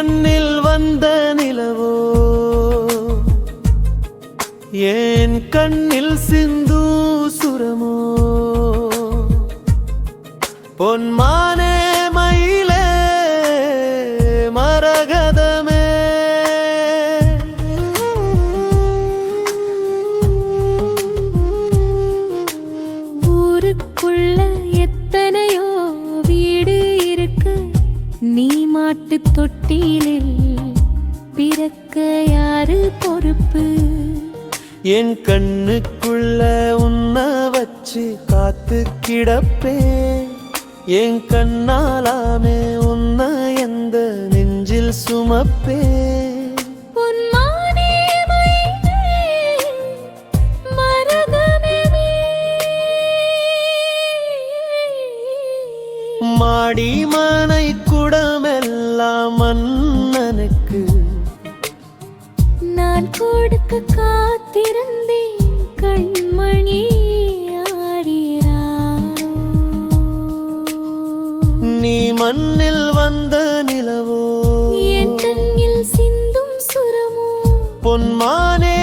கண்ணில் வந்த நிலவோ? ஏன் கண்ணில் சிந்து சுரமோ? பொன்மானே மாட்டு தொட்டிலில் பிறக்க யாரு பொறுப்பு? என் கண்ணுக்குள்ள உன்ன வச்சு காத்து கிடப்பே. என் கண்ணாலாமே உன்ன எந்த நெஞ்சில் சுமப்பே. மாடி மனை குடமெல்லாம் மன்னனுக்கு நான் கொடுக்க காத்திருந்தேன் கண்மணி. நீ மண்ணில் வந்த நிலவோ என் கண்ணில் சிந்தும் சுரமோ பொன்மானே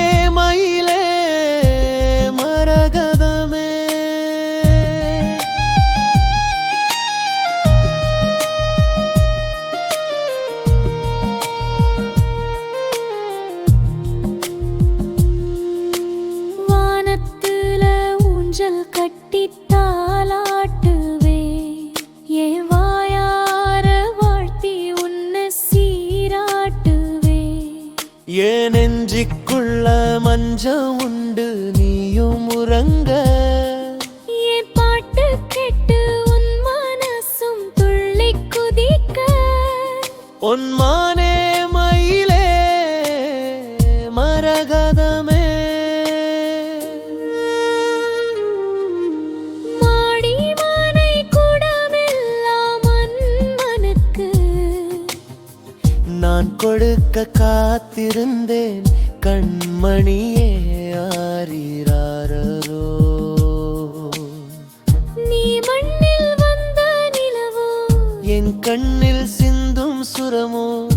ஊஞ்சல் கட்டி தாலாட்டுவே என் வாயார வாழ்த்தி உன்னை சீராட்டுவே ஏன் நெஞ்சிக்குள்ள மஞ்சம் உண்டு நீயும் உறங்க. என் பாட்டு கேட்டு உன் மனசும் துள்ளி குதிக்க. பொன்மானே மயிலே கொடுக்க காத்திருந்தேன். கண்மணியே ஆரிராரோ நீ மண்ணில் வந்த நிலவோ? என் கண்ணில் சிந்தும் சுரமோ?